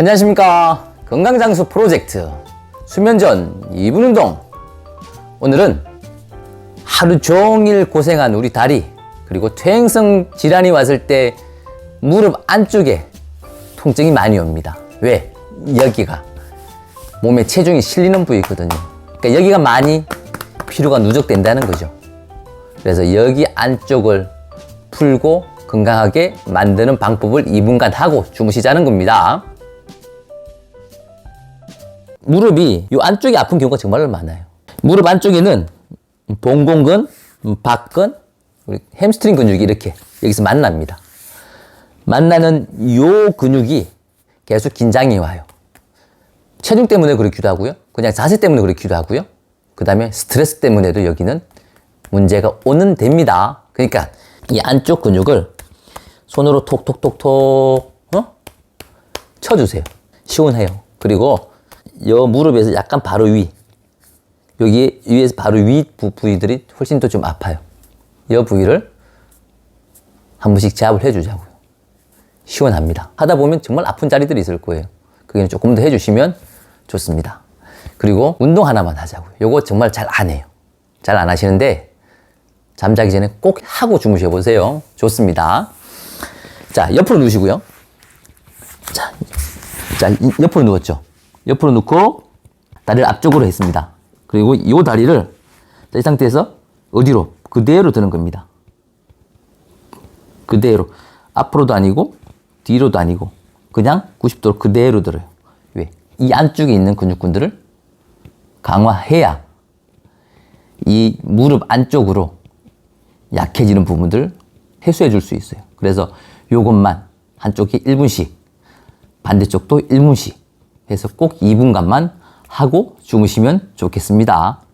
안녕하십니까. 건강장수 프로젝트 수면 전 2분 운동. 오늘은 하루 종일 고생한 우리 다리 그리고 퇴행성 질환이 왔을 때 무릎 안쪽에 통증이 많이 옵니다. 왜? 여기가 몸에 체중이 실리는 부위거든요. 그러니까 여기가 많이 피로가 누적된다는 거죠. 그래서 여기 안쪽을 풀고 건강하게 만드는 방법을 2분간 하고 주무시자는 겁니다. 무릎이 이 안쪽이 아픈 경우가 정말 많아요. 무릎 안쪽에는 봉공근, 박근, 햄스트링 근육이 이렇게 여기서 만납니다. 만나는 요 근육이 계속 긴장이 와요. 체중 때문에 그렇기도 하고요. 그냥 자세 때문에 그렇기도 하고요. 그 다음에 스트레스 때문에도 여기는 문제가 오는 됩니다. 그러니까 이 안쪽 근육을 손으로 톡톡톡톡 어? 쳐주세요. 시원해요. 그리고 여 무릎에서 약간 바로 위 여기 위에서 바로 위 부- 부위들이 훨씬 더 좀 아파요. 여 부위를 한 번씩 제압을 해주자고요. 시원합니다. 하다 보면 정말 아픈 자리들이 있을 거예요. 그게 조금 더 해주시면 좋습니다. 그리고 운동 하나만 하자고요. 요거 정말 잘 안 해요. 잘 안 하시는데 잠자기 전에 꼭 하고 주무셔 보세요. 좋습니다. 자, 옆으로 누우시고요. 자, 자, 이- 옆으로 누웠죠. 옆으로 누고 다리를 앞쪽으로 했습니다. 그리고 이 다리를 자, 이 상태에서 어디로? 그대로 드는 겁니다. 그대로 앞으로도 아니고 뒤로도 아니고 그냥 90도로 그대로 들어요. 왜? 이 안쪽에 있는 근육군들을 강화해야 이 무릎 안쪽으로 약해지는 부분들 해소해 줄 수 있어요. 그래서 요것만 한쪽이 1분씩 반대쪽도 1분씩 해서 꼭 2분간만 하고 주무시면 좋겠습니다.